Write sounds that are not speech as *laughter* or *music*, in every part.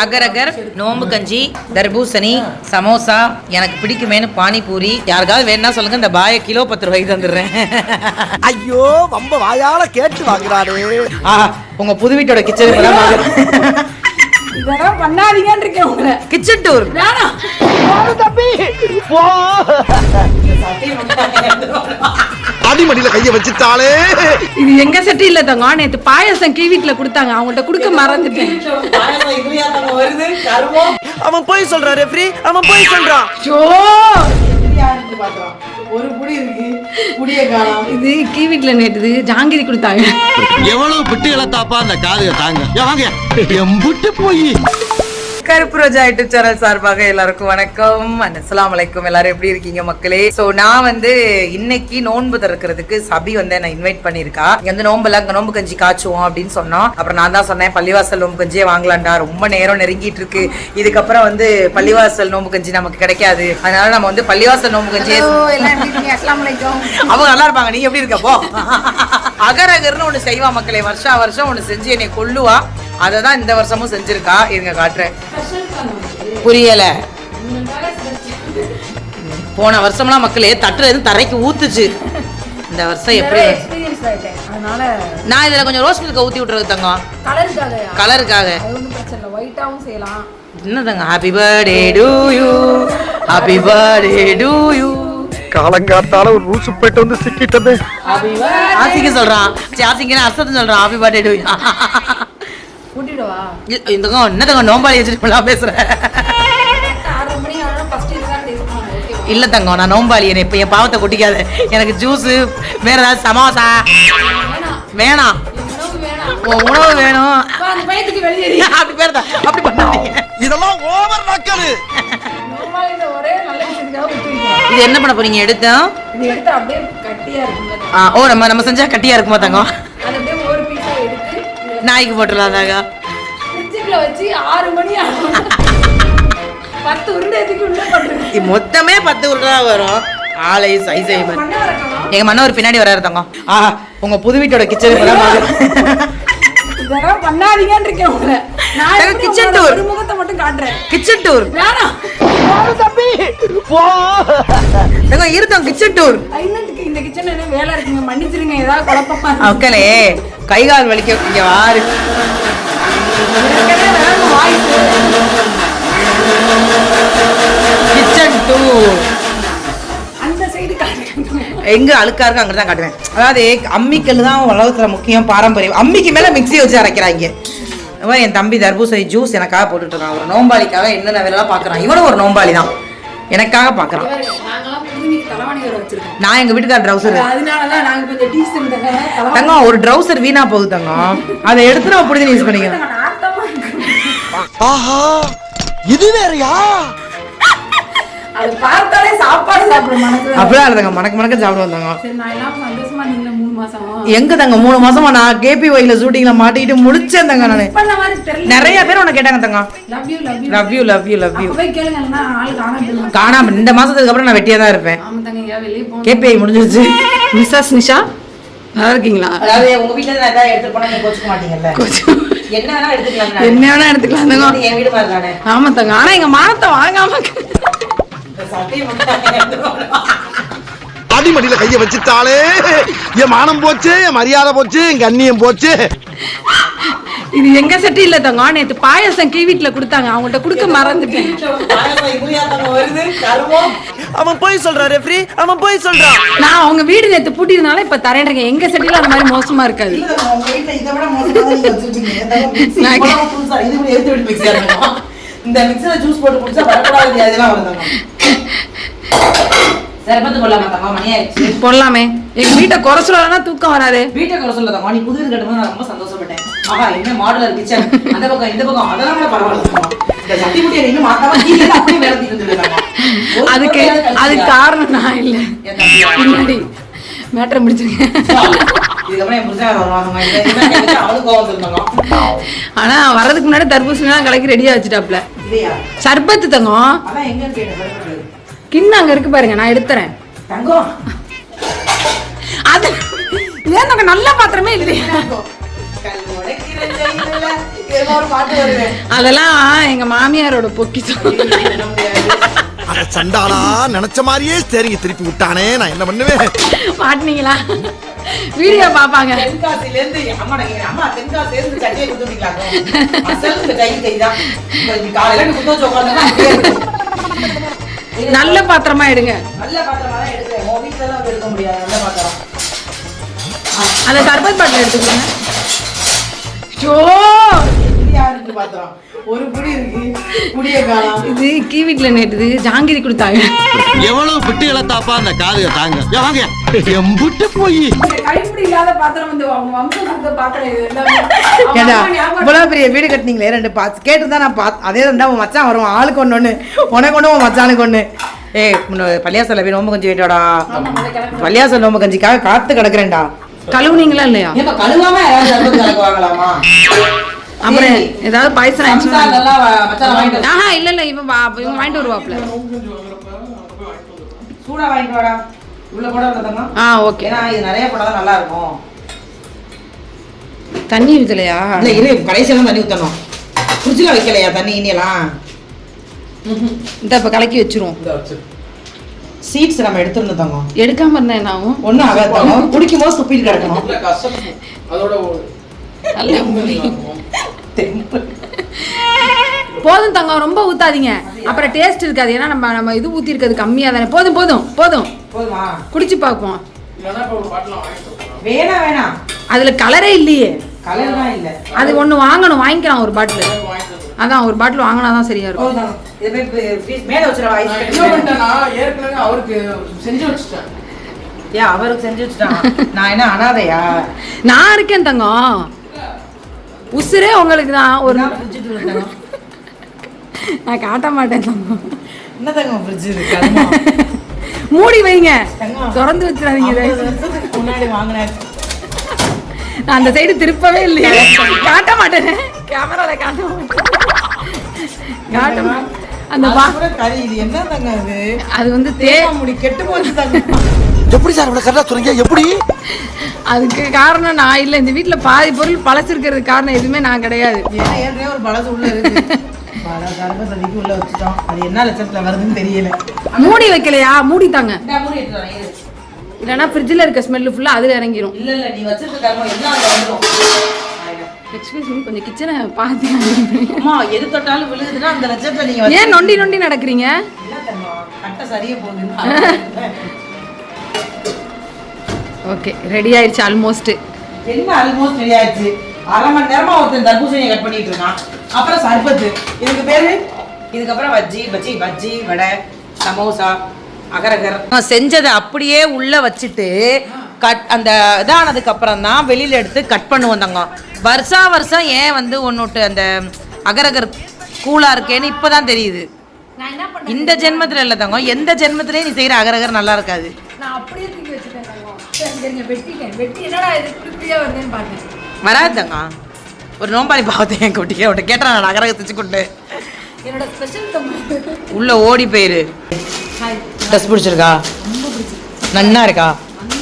Agar-agar நோம்பு கஞ்சி தர்பூசணி சமோசா எனக்கு பிடிக்குமேனு பானிபூரி. யாருக்காவது வேணா சொல்லுங்க இந்த பாய கிலோ பத்து ரூபாய்க்கு தந்துடுறேன். ஐயோ ரொம்ப வாயால கேட்டு வாங்குறாரு உங்க புது வீட்டோட கிச்சன் இதெல்லாம் பண்ணாதீங்கன்னு இருக்கேன் உங்களை. கிச்சன் டூர் வேணாம். அடிமடியில கைய வச்சுட்டாலே. இது எங்க செட்டு இல்ல தங்க நேத்து பாயாசம் கீ வீட்டுல கொடுத்தாங்க. அவங்கள்ட்ட கொடுக்க மறந்துட்டேன். அவன் போய் சொல்றான் ரெஃப்ரி அவன் போய் சொல்றான். ஷோ ஒரு புடி இருக்கு. புடிய காணோம். இது கீ வீட்டுல நேற்று ஜாங்கிரி கொடுத்தாங்க. எவ்வளவு பிட்டு இழத்தாப்பா அந்த காதுக தாங்க. ஏ, வாங்க. எம்புட்டு போய். கருப்பு ரோஜா யூடியூப் சேனல் சார்பாக எல்லாருக்கும் வணக்கம். அண்ட் அஸ்ஸலாமு அலைக்கும். எல்லாரும் எப்படி இருக்கீங்க மக்களே? சோ நான் வந்து இன்னைக்கு நோன்பு திறக்கிறதுக்கு சபி வந்து என்ன இன்வைட் பண்ணியிருக்கா. இங்க வந்து நோம்புல அங்க நோம்பு கஞ்சி காய்ச்சுவோம் அப்படின்னு சொன்னோம் அப்புறம் நான் தான் சொன்னேன் பள்ளிவாசல் நோம்பு கஞ்சியே வாங்கலாம்டா. ரொம்ப நேரம் நெருங்கிட்டு இருக்கு இதுக்கப்புறம் வந்து பள்ளிவாசல் நோம்பு கஞ்சி நமக்கு கிடைக்காது. அதனால நம்ம வந்து பள்ளிவாசல் நோம்பு கஞ்சியே அவங்க நல்லா இருப்பாங்க. நீ எப்படி இருக்க? போ. அகரகர்னு ஒண்ணு செய்வா மக்களே. வருஷா வருஷம் ஒண்ணு செஞ்சு என்னை கொல்லுவா. அதை தான் இந்த வருஷமும் செஞ்சிருக்கா? இருங்க காட்டுறேன். புரியல. போன வருஷம்லாம் மக்களே தட்டுல இருந்து தரைக்கு ஊத்துச்சு. இந்த வருஷம் எப்படி நான் இதுல கொஞ்சம் ரோஸ் மில்க ஊத்தி விட்டுறது தங்கம். கலருக்காக என்ன தங்கம் happy birthday to you happy birthday to you காலங்காத்தால ஒரு ரூசு போயிட்டு வந்து சிக்கிட்டது. ஆசிங்க சொல்றான். சரி ஆசிங்க அர்த்தத்தை சொல்றான். ஹாப்பி பர்த்டே டு யூ கூட்டிடுவா. இந்த என்ன தங்கம் நோம்பாளி வச்சுட்டு பேசுறேன் இல்ல தங்கம் நான் நோம்பாளி என்னை இப்ப என் பாவத்தை கொட்டிக்காத. எனக்கு ஜூஸ் வேற ஏதாவது சமோசா? வேணாம். உணவு வேணாம். அப்படி பேர் தான் அப்படி பண்ணாதீங்க. இதெல்லாம் ஓவர் நக்கலு இது என்ன பண்ண போறீங்க எடுத்தோம் இது எடுத்து அப்படியே கட்டியா இருக்கும்ல. ஆ, ஓ நம்ம நம்ம செஞ்சா கட்டியா இருக்குமா தங்கம் நாய்க்கு போட்டுடலாம் தாங்க ஃப்ரிட்ஜுக்குள்ள வச்சு ஆறு மணி ஆகும். பத்து உருண்டை எதுக்கு உள்ள பண்ணுறேன் இது மொத்தமே பத்து உருண்டை வரும். ஆலை பண்ண வரணும் எங்க மன்னவர் பின்னாடி வராரு தங்கம். ஆ உங்க புது வீட்டோட கிச்சன் இதெல்லாம் பண்ணாதீங்கன்னு இருக்கேன் உங்களை. நான் tour. ஒரு முகத்தை மட்டும் காட்டுறேன். கிச்சன் டூர் வேணாம் இருந்தோம் கிச்சன் டூர் இந்த கிச்சன்ல என்ன வேலை இருக்குங்க? மன்னிச்சிருங்க ஏதாவது குழப்பமா இருக்கு. மக்களே கை கால் வலிக்க இங்க வாரு கிச்சன் காட்டுங்க. எங்க அழுக்கா இருக்கு அங்க தான் காட்டுவேன். அதாவது அம்மிக்கல் தான் உலகத்துல முக்கியம் பாரம்பரியம். அம்மிக்கு மேல மிக்ஸி வச்சு அரைக்கிறாங்க. இவன் என் தம்பி தர்பூசணி ஜூஸ் எனக்காக போட்டுட்டு இருக்கான் ஒரு நோம்பாளிக்காக என்னென்ன வேலைலாம் பாக்குறான் இவனும் ஒரு நோம்பாளி தான். எனக்காக பாக்குறான் நான் எங்க வீட்டுக்கார ட்ரௌசர் தங்கம் ஒரு ட்ரௌசர் வீணா போகுது தங்கம். அதை எடுத்து நம்ம புடிச்சு யூஸ் பண்ணிக்கலாம் இருக்கு. ஆஹா இது வேறயா? அது பார்த்தாலே சாப்பாடு சாப்பிடும் மனசு. அப்படிலாம் இல்லை தங்க மணக்க மணக்க சாப்பிடுவோம் தங்கம் சரி நான் எல்லாம் சந்தோஷமா நீங்கள மூணு மாசம். எங்க தங்க மூணு மாசமா நான் கேபி ஒய்ல ஷூட்டிங்ல மாட்டிக்கிட்டு முடிச்சேன் தங்க நானு. பண்ண மாதிரி தெரியல. நிறைய பேர் உன்னை கேட்டாங்க தங்கம் love you love you love you love you love you போய் கேளுங்க ஆள் காணாம காணாம இந்த மாசத்துக்கு அப்புறம் நான் வெட்டியா தான் இருப்பேன். ஆமா தங்க எங்கேயா வெளியே போகணும். கேபிஐ முடிஞ்சிருச்சு. மிஸ்ஸஸ் நிஷா நல்லா இருக்கீங்களா? அதாவது உங்க வீட்ல நான் ஏதாவது எடுத்துட்டு போனா நீங்க கோச்சுக்க மாட்டீங்கல்ல? என்ன வேணா எடுத்துக்கலாம் என்ன வேணா எடுத்துக்கலாம் தங்க. என் வீடு மாதிரி தானே ஆமா தங்க ஆனா எங்க மானத்தை வாங்காம அடிமடியில கைய வச்சுட்டாலே. என் மானம் போச்சு என் மரியாதை போச்சு என் கண்ணியம் போச்சு. இது எங்க செட்டு இல்ல தங்க நேத்து பாயாசம் கீ வீட்டுல கொடுத்தாங்க அவங்கள்ட்ட கொடுக்க மறந்துட்டேன். அவன் போய் சொல்றான் ரெஃப்ரி. அவன் போய் சொல்றான் நான் அவங்க வீடு நேத்து பூட்டியதுனால இப்ப தரேன் எங்க செட்டில அந்த மாதிரி மோசமா இருக்காது. இந்த மிக்ஸில ஜூஸ் போட்டு குடிச்சா வரக்கூடாது அதெல்லாம் வருதாங்க சரபத்து கொள்ளாம தம்மா மணி ஆயிடுச்சு. போடலாமே. எங்க வீட்டை குறை சொல்லலன்னா தூக்கம் வராது. வீட்டை குறை சொல்ல தம்மா நீ புது வீடு கட்டும்போது நான் ரொம்ப சந்தோஷப்பட்டேன். ஆஹா என்ன மாடலர் கிச்சன் அந்த பக்கம் இந்த பக்கம் அதெல்லாம் கூட பரவாயில்ல தம்மா. இந்த சட்டி முட்டியை இன்னும் மாத்தாம கீழே அப்படியே விளக்கிட்டு இருந்துருக்காங்க அதுக்கு அதுக்கு காரணம் நான் இல்ல. பின்னாடி மேட்டரை முடிச்சிருக்கேன். ஆனா வர்றதுக்கு முன்னாடி தர்பூசணி எல்லாம் கலக்கி ரெடியா வச்சுட்டாப்ல. இல்லையா? சர்பத்து தங்கம். கிண்ணம் அங்க இருக்கு பாருங்க நான் எடுத்துறேன். தங்கம்? அது ஏன் தங்க நல்ல பாத்திரமே இல்லையா. அதெல்லாம் எங்க மாமியாரோட பொக்கிஷம் அட சண்டாளா நினைச்ச மாதிரியே சரிங்க திருப்பி விட்டானே நான் என்ன பண்ணுவேன்? மாட்டினீங்களா? வீடியோ பாப்பாங்க தென்காசில இருந்து அம்மா அம்மா தென்காசில இருந்து சட்டையை கொடுத்து விட்டீங்களா அசல் இந்த கை கை தான். இப்ப காலையில நீ குத்து வச்சு உட்காந்து *laughs* நல்ல பாத்திரமா எடுங்க. நல்ல பாத்திரமா தான் எடுக்கிறேன். உன் வீட்டுல எடுக்க முடியாது. நல்ல பாத்திரம். அந்த சர்பத் பாட்டில் எடுத்துக்கோங்க. பாத்திரம் ஒரு புடி இருக்கு. புடிய காணோம் இது கீ நேட்டுது ஜாங்கிரி கொடுத்தாங்க. எவ்வளவு பிட்டு இழத்தாப்பா அந்த காதுக தாங்க. ஏ, வாங்க. எம்புட்டு போய். கைப்பிடி இல்லாத பாத்திரம் வந்து அவங்க வம்சம் பாத்திரம் இது *laughs* ஏண்டா இவ்வளவு பெரிய வீடு கட்டினீங்களே ரெண்டு பாத்து கேட்டு தான் நான் பாத்து அதே உன் மச்சான் வரும் ஆளுக்கு ஒண்ணு ஒண்ணு. உனக்கு உன் மச்சானுக்கு ஒண்ணு. ஏய் பள்ளியாசல போய் நோம்பு கஞ்சி வேண்டாடா பள்ளியாசல் நோம்பு கஞ்சிக்காக காத்து கிடக்குறேன்டா. கழுவுனீங்களா இல்லையா? கழுவாம யாராவது கலக்குவாங்களாமா அப்புறம் ஏதாவது பாயசம் ஆயிடுச்சுன்னா. ஆஹா இல்ல இல்ல இவன் வா- இவன் வாங்கிட்டு வருவாப்ல. சூடா வாங்கிட்டு வாடா. உள்ள போட வந்ததம்மா ஆ ஓகே. ஏன்னா இது நிறைய போடாதான் நல்லா இருக்கும் தண்ணி ஊத்தலையா? இல்ல இரு கடைசியெல்லாம் தண்ணி ஊத்தணும். ஃப்ரிட்ஜில் வைக்கலையா தண்ணி இனியெல்லாம்? இந்த இப்ப கலக்கி வச்சிருவோம். சீட்ஸ் நம்ம எடுத்துருந்தோம் தங்கம் எடுக்காம இருந்தா என்ன ஆகும்? ஒன்றும் ஆகாது தங்கம் குடிக்கும் போது துப்பிட்டு கிடக்கணும். நல்ல தங்கம் ரொம்ப ஊத்தாதீங்க. அப்புறம் டேஸ்ட் இருக்காது. ஏன்னா நம்ம நம்ம இது ஊத்தி இருக்கிறது கம்மியா தானே. போதும் போதும் போதும். குடிச்சு பார்ப்போம். வேணாம் வேணாம் அதுல கலரே இல்லையே. கலர் தான் இல்ல. அது ஒண்ணு வாங்கணும் வாங்கிக்கலாம் ஒரு பாட்டில். அதான் ஒரு பாட்டில் வாங்கினா தான் சரியா இருக்கும். செஞ்சு வச்சுட்டேன். ஏன் அவருக்கு செஞ்சு வச்சுட்டான் நான் என்ன அனாதையா? நான் இருக்கேன் தங்கம். உசுரே உங்களுக்கு தான். ஒரு நான் காட்ட மாட்டேன் தங்கம் என்ன தங்கம் ஃப்ரிட்ஜ் இருக்கு? மூடி வைங்க. திறந்து வச்சிடாதீங்க முன்னாடி வாங்கினேன் நான் அந்த சைடு திருப்பவே இல்லையே. காட்ட மாட்டேன். கேமரால காட்ட மாட்டேன். காட்ட. அந்த கறி. இது என்ன தங்கம் இது அது வந்து தே தேவ முடி கெட்டு போச்சு தங்கம். எப்படி சார் இவ்வளவு கரெக்டா சொல்றீங்க எப்படி? அதுக்கு காரணம் நான் இல்லை. இந்த வீட்டில் பாதி பொருள் பழச்சிருக்கிறதுக்கு காரணம் எதுவுமே நான் கிடையாது. ஏன்னா ஏற்கனவே ஒரு பழசு உள்ள இருக்கு? பல கரும்பு சதிக்கு உள்ள வச்சுட்டோம். அது என்ன லட்சத்துல வருதுன்னு தெரியல. மூடி வைக்கலையா? மூடி தாங்க. இல்லைன்னா ஃப்ரிட்ஜில் இருக்க ஸ்மெல்லு ஃபுல்லாக அதில் இறங்கிரும். இல்ல இல்ல நீ வச்சிருக்க கரும்பு எல்லாம் அங்க வந்துரும். எக்ஸ்கியூஸ் மீ கொஞ்சம் கிச்சனை பார்த்து அம்மா எது தொட்டாலும் விழுகுதுன்னா அந்த லட்சத்துல நீங்க வச்சு ஏன் நொண்டி நொண்டி நடக்கிறீங்க? கட்டை சரியா ஓகே ரெடி ஆயிடுச்சு ஆல்மோஸ்ட் என்ன ஆல்மோஸ்ட் ரெடி ஆயிடுச்சு? அரை மணி நேரமா ஒருத்தன் தர்பூசணியை கட் பண்ணிட்டு இருக்கான் அப்புறம் சர்பத்து. இதுக்கு பேரு? இதுக்கப்புறம் பஜ்ஜி பஜ்ஜி பஜ்ஜி வடை சமோசா அகரகர். செஞ்சதை அப்படியே உள்ள வச்சுட்டு கட் அந்த இதானதுக்கு அப்புறம் தான் வெளியில எடுத்து கட் பண்ணுவோம் தங்க வருஷா வருஷம் ஏன் வந்து ஒன்னொட்டு அந்த அகரகர் கூலா இருக்கேன்னு இப்பதான் தெரியுது. நான் என்ன பண்ணேன் இந்த ஜென்மத்துல இல்ல தங்கம். எந்த ஜென்மத்திலயும் நீ செய்யற அகரகர் நல்லா இருக்காது. நான் அப்படியே தூக்கி வச்சுட்டேன் வெட்டி என்னடா இது பார்த்தேன். வராது தங்கம் ஒரு நோம்பாளி பாவத்தை என் கொட்டிக்க விட்டு கேட்டா நான் அகரகர் தச்சு கொண்டு. என்னோட ஸ்பெஷல் உள்ள ஓடி போயிரு. ட்ரெஸ் பிடிச்சிருக்கா? நன்னா இருக்கா?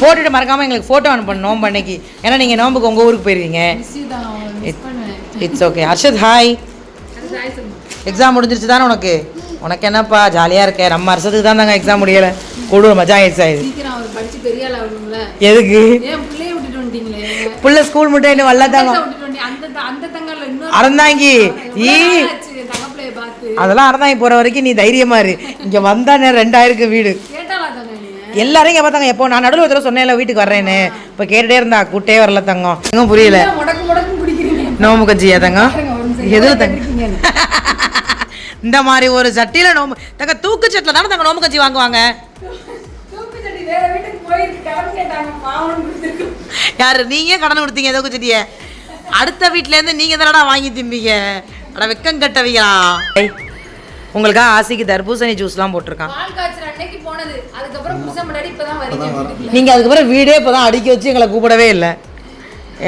போட்டுட்டு மறக்காம எங்களுக்கு ஃபோட்டோ அனுப்பணும் நோம்பு அன்னைக்கு. ஏன்னா நீங்கள் நோம்புக்கு உங்கள் ஊருக்கு போயிருவீங்க it's okay Harshad hi exam முடிஞ்சிருச்சு தானே உனக்கு? உனக்கு என்னப்பா ஜாலியாக இருக்க? நம்ம வருஷத்துக்கு தான் தாங்க எக்ஸாம் முடியலை. கொடூர மஜா ஆயிடுச்சு எதுக்கு? புள்ள ஸ்கூல் மட்டும் இன்னும் வரல தாங்க விட்டுட்டு வந்துட்டீங்க. அந்த த- அந்த தங்கல்ல இன்னொரு அறந்தாங்கி ஈ. அதெல்லாம் அறந்தாங்கி போகிற வரைக்கும் நீ தைரியமா இரு. இங்கே வந்தானே ரெண்டாயிருக்கு வீடு. எல்லாரும் இங்கே பார்த்தாங்க. எப்போ? நான் நடுவில் ஒரு தடவை சொன்னேன்ல வீட்டுக்கு வர்றேன்னு. இப்போ கேட்டுட்டே இருந்தா கூட்டே வரல தங்கம். தங்கம் புரியல. நோம்பு கஞ்சியா தங்கம். எதுல தங்க. *laughs* இந்த மாதிரி ஒரு சட்டியில நோம்பு தங்க தூக்கு சட்டில தானே தங்க நோம்பு கஞ்சி வாங்குவாங்க? யாரு நீங்க கடன் கொடுத்தீங்க ஏதோ சட்டிய அடுத்த வீட்ல இருந்து நீங்க தானடா வாங்கி திம்பீங்க. அட வெக்கம் கட்டவீங்களா உங்களுக்காக ஆசைக்கு தர்பூசணி ஜூஸ்லாம் போட்டிருக்கான். போனது. அதுக்கப்புறம் வீடே இப்போதான் அடுக்கி வச்சு எங்களை கூப்பிடவே இல்லை.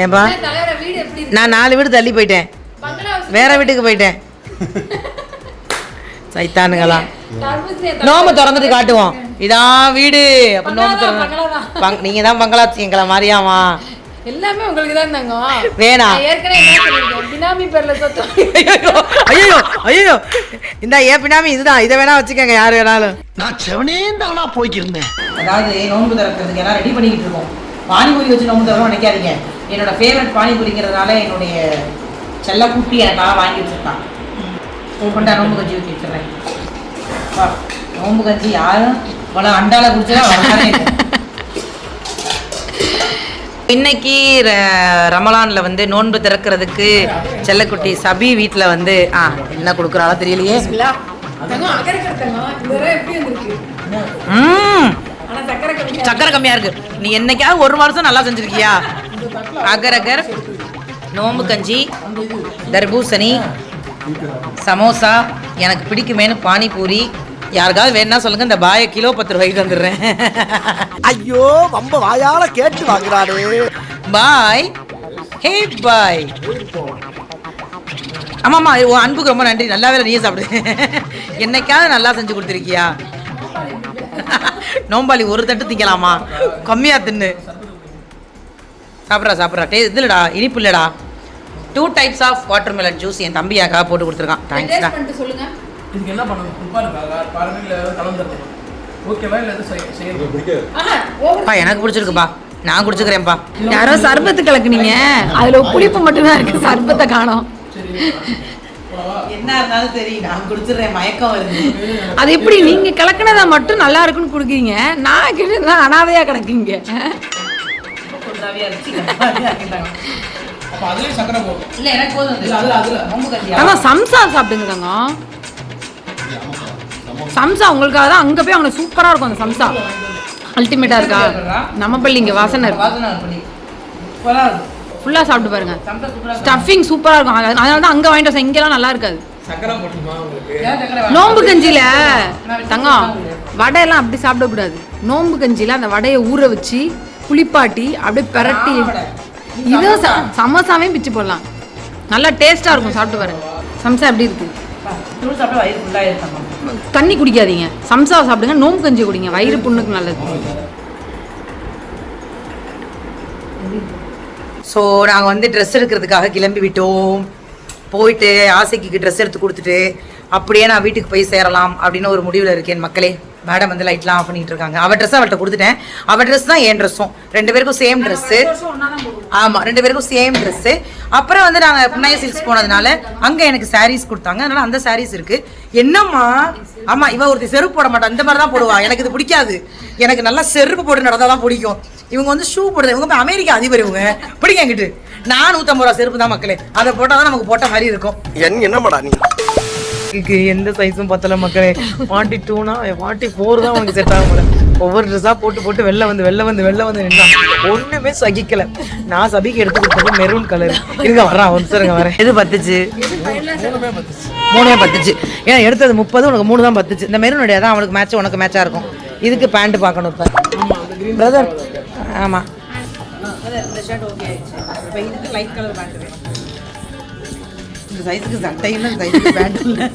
ஏன்பா நான் நாலு வீடு தள்ளி போயிட்டேன். வேற வீட்டுக்கு போயிட்டேன். *laughs* சைத்தானுங்களா. நோம்பு திறந்துட்டு காட்டுவோம். இதான் வீடு. அப்ப நோம்பு பங்களாதான், திறந்து பங்களாதான். பங் நீங்க தான் பங்களா எங்களை மாதிரியாமா எல்லாமே உங்களுக்கு தான் தாங்க வேணாம். நான் ஏற்கனவே என்ன சொல்லியிருக்கேன்? பினாமி பேர்ல சொத்தம் ஐயோ ஐயோ இந்த ஏன் பின்னாமி இதுதான். இதை வேணா வச்சுக்கோங்க யார் வேணாலும். நான் செவனே தானா போய்க்கிருந்தேன். அதாவது நோன்பு திறக்கிறதுக்கு எல்லாம் ரெடி பண்ணிக்கிட்டு இருக்கோம். பானிபூரி வச்சு நோன்பு திறக்கணும் நினைக்காதீங்க. என்னோட ஃபேவரட் பானிபூரிங்கிறதுனால என்னுடைய செல்ல குட்டி எனக்காக வாங்கி வச்சிருக்கான் கொண்டா நோன்பு கஞ்சி ஊற்றி நோன்பு கஞ்சி யாரும் இவ்வளோ அண்டால குடிச்சா. இன்னைக்கு ர- ரமலான்ல வந்து நோன்பு திறக்கிறதுக்கு செல்லக்குட்டி சபி வீட்டில் வந்து ஆ என்ன கொடுக்குறாளோ தெரியலையே. சக்கரை கம்மியா இருக்கு. நீ என்னைக்காவது ஒரு வருஷம் நல்லா செஞ்சிருக்கியா? அகர் அகர் நோம்பு கஞ்சி தர்பூசணி சமோசா எனக்கு பிடிக்குமேனு பானிபூரி யாருக்காவது வேணா சொல்லுங்க இந்த பாய கிலோ பத்து ரூபாய்க்கு வந்துடுறேன் ஐயோ வம்ப வாயால கேட்டு வாங்குறாரு பாய். ஹே பாய். ஆமாம்மா உன் அன்புக்கு ரொம்ப நன்றி. நல்லா வேலை நீயே சாப்பிடு. என்னைக்காவது நல்லா செஞ்சு கொடுத்துருக்கியா? நோம்பாளி ஒரு தட்டு திங்கலாமா? கம்மியா தின்னு. சாப்பிட்றா சாப்பிட்றா. டே இது இல்லடா இனிப்பு இல்லடா. Two types of watermelon juice என் தம்பி எனக்காக போட்டு கொடுத்துருக்கான். தேங்க்ஸ்டா இதுக்கு என்ன பண்ணணும்? உப்பா இருக்கா பாருங்க இல்லை ஏதாவது கலந்துருக்கணும் ஓகேவா இல்லை எதுவும் செய்ய- செய்யணும் ஆஹா, over பா எனக்கு பிடிச்சிருக்குப்பா. நான் குடிச்சுக்கிறேன்ப்பா. யாரோ சர்பத்து கலக்குனீங்க அதுல புளிப்பு மட்டும்தான் இருக்கு. சர்பத்தை காணோம். என்ன இருந்தாலும் சரி நான் குடிச்சிடுறேன். மயக்கம் வருது. அது எப்படி? நீங்க கலக்குனதா மட்டும் நல்லா இருக்குன்னு குடுக்கீங்க. நான் கிட்ட அனாதையா கிடக்குங்க. அப்போ அதுலேயும் சக்கரை போகும் இல்ல எனக்கு போதும். இல்லை அதில் அதில். நோம்பு கஞ்சியா தங்கம் சம்சா சாப்பிடுங்க தங்கம். சம்சா. உங்களுக்காக தான் அங்க போய் அவங்க சூப்பரா இருக்கும் அந்த சம்சா. அல்டிமேட்டா இருக்கா? நம்ம பள்ளி இங்க வாசனை இருக்கு. வாசனை பண்ணி சூப்பரா இருக்கும் ஃபுல்லா சாப்பிட்டு பாருங்க. சம்சா சூப்பரா இருக்கும். ஸ்டஃபிங் சூப்பரா இருக்கும். அது- அதனால தான் அங்க வாங்கிட்டு இங்கெல்லாம் நல்லா இருக்காது? நோம்பு கஞ்சியில. தங்கம் வடையெல்லாம் அப்படி சாப்பிடக்கூடாது நோம்பு கஞ்சியில அந்த வடையை ஊற வச்சு புளிப்பாட்டி அப்படியே பிரட்டி இதுவும் சமோசாவையும் பிச்சு போடலாம். நல்லா டேஸ்டா இருக்கும் சாப்பிட்டு பாருங்க. சம்சா எப்படி இருக்கு? சாப்பிட்டா வயிறு தண்ணி குடிக்காதீங்க. சம்சா சாப்பிடுங்க நோம்பு கஞ்சி குடிங்க. வயிறு புண்ணுக்கு நல்லது. ஸோ நாங்கள் வந்து ட்ரெஸ் எடுக்கிறதுக்காக கிளம்பி விட்டோம். போயிட்டு ஆசைக்கு ட்ரெஸ் எடுத்து கொடுத்துட்டு அப்படியே நான் வீட்டுக்கு போய் சேரலாம் அப்படின்னு ஒரு முடிவில் இருக்கேன் மக்களே. மேடம் வந்து லைட்லாம் ஆஃப் பண்ணிட்டு இருக்காங்க அவள் ட்ரெஸ் அவள்கிட்ட கொடுத்துட்டேன். அவள் ட்ரெஸ் தான் என் ட்ரெஸ்ஸும் ரெண்டு பேருக்கும் சேம் ட்ரெஸ்ஸு ஆமாம் ரெண்டு பேருக்கும் சேம் ட்ரெஸ்ஸு அப்புறம் வந்து நாங்கள் புன்னாய சில்க்ஸ் போனதுனால அங்கே எனக்கு சாரீஸ் கொடுத்தாங்க. அதனால அந்த சாரீஸ் இருக்கு. என்னம்மா? ஆமாம் இவ ஒருத்தி செருப்பு போட மாட்டான் இந்த மாதிரி தான் போடுவா. எனக்கு இது பிடிக்காது. எனக்கு நல்லா செருப்பு போட்டு நடந்தால் தான் பிடிக்கும். இவங்க வந்து ஷூ போடுறது இவங்க அமெரிக்கா அதிபர் இவங்க. பிடிக்க என்கிட்ட நான் நூற்றம்பது ரூபா செருப்பு தான் மக்களே. அதை போட்டால் தான் நமக்கு போட்ட மாதிரி இருக்கும். என் என்னமாடா நீ? இதுக்கு எந்த சைஸும் பத்தல மக்களே ஃபார்ட்டி டூனா ஃபார்ட்டி ஃபோர் தான் உனக்கு செட் ஆகும் ஒவ்வொரு ட்ரெஸ்ஸாக போட்டு போட்டு வெளில வந்து வெளில வந்து வெளில வந்து நின்னா ஒண்ணுமே சகிக்கல. நான் சபிக்கு எடுத்து கொடுத்தது மெரூன் கலர் இருங்க வர்றான் ஒரு இருங்க வரேன் எது பத்துச்சு? மூணுமே பத்துச்சு. ஏன்னா எடுத்தது முப்பது உனக்கு மூணு தான் பத்துச்சு. இந்த மெரூன் தான் அவனுக்கு மேட்ச் உனக்கு மேட்சாக இருக்கும். இதுக்கு பேண்ட் பார்க்கணும் இப்போ. பிரதர் ஆமாம் இந்த ஷர்ட் ஓகே ஆயிடுச்சு. இப்போ இதுக்கு லைட் கலர் பேண்ட் வேணும். இந்த சைஸுக்கு சட்டை இல்லை சைஸுக்கு பேண்ட் இல்லை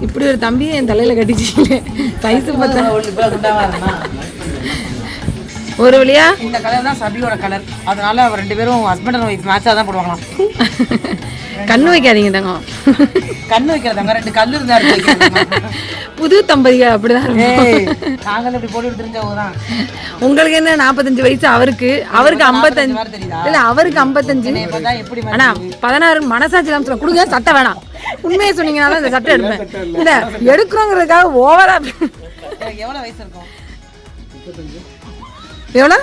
இப்படி ஒரு தம்பி என் தலையில கட்டிச்சிங்களே சைஸ் பார்த்தா. ஒரு வழியா? இந்த கலர் தான் சபியோட கலர் அதனால அவர் ரெண்டு பேரும் ஹஸ்பண்ட் அண்ட் ஒய்ஃப் மேட்சாக தான் போடுவாங்களாம். கண்ணு வைக்காதீங்க தங்கம் கண்ணு வைக்கிறதாங்க ரெண்டு கல்லு இருந்தா எடுத்து வைக்கிறாங்க. புது தம்பதிகள் அப்படிதான். நாங்களும் இப்படி போட்டு தெரிஞ்சவங்க தான் உங்களுக்கு என்ன நாற்பத்தஞ்சு வயசு அவருக்கு? அவருக்கு ஐம்பத்தஞ்சு? இல்ல அவருக்கு ஐம்பத்தஞ்சு. ஆனா பதினாறு மனசாட்சி தான் கொடுங்க சட்டை வேணாம். உண்மையை சொன்னீங்கனால இந்த சட்டை எடுப்பேன். இல்ல எடுக்கிறோங்கிறதுக்காக ஓவரா எவ்வளவு வயசு இருக்கும்? எவ்வளோ?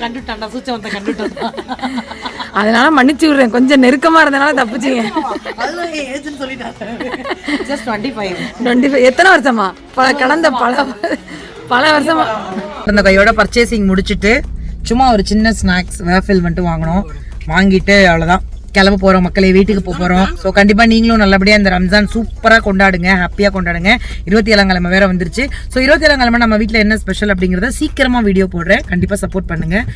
கண்டுட்டான்டா சூச்சம் வந்த கண்டுட்டான் அதனால மன்னிச்சு விடுறேன். கொஞ்சம் நெருக்கமா இருந்தனால தப்பிச்சிங்க. ஃபைவ் டுவெண்ட்டி ஃபைவ் எத்தனை வருஷமா? பல கடந்த பல பல வருஷமா? அந்த கையோட பர்ச்சேசிங் முடிச்சிட்டு சும்மா ஒரு சின்ன ஸ்நாக்ஸ் வேஃபில் மட்டும் வாங்கினோம் வாங்கிட்டு அவ்வளோதான் கிளம்ப போகிறோம் மக்களே வீட்டுக்கு போக போகிறோம் ஸோ கண்டிப்பாக நீங்களும் நல்லபடியாக இந்த ரம்ஜான் சூப்பராக கொண்டாடுங்க ஹாப்பியாக கொண்டாடுங்க. இருபத்தி ஏழாம் கிழமை வேற வந்துருச்சு. ஸோ இருபத்தி ஏழாம் கிழமை நம்ம வீட்டில் என்ன ஸ்பெஷல் அப்படிங்கிறத சீக்கிரமாக வீடியோ போடுறேன். கண்டிப்பாக சப்போர்ட் பண்ணுங்கள்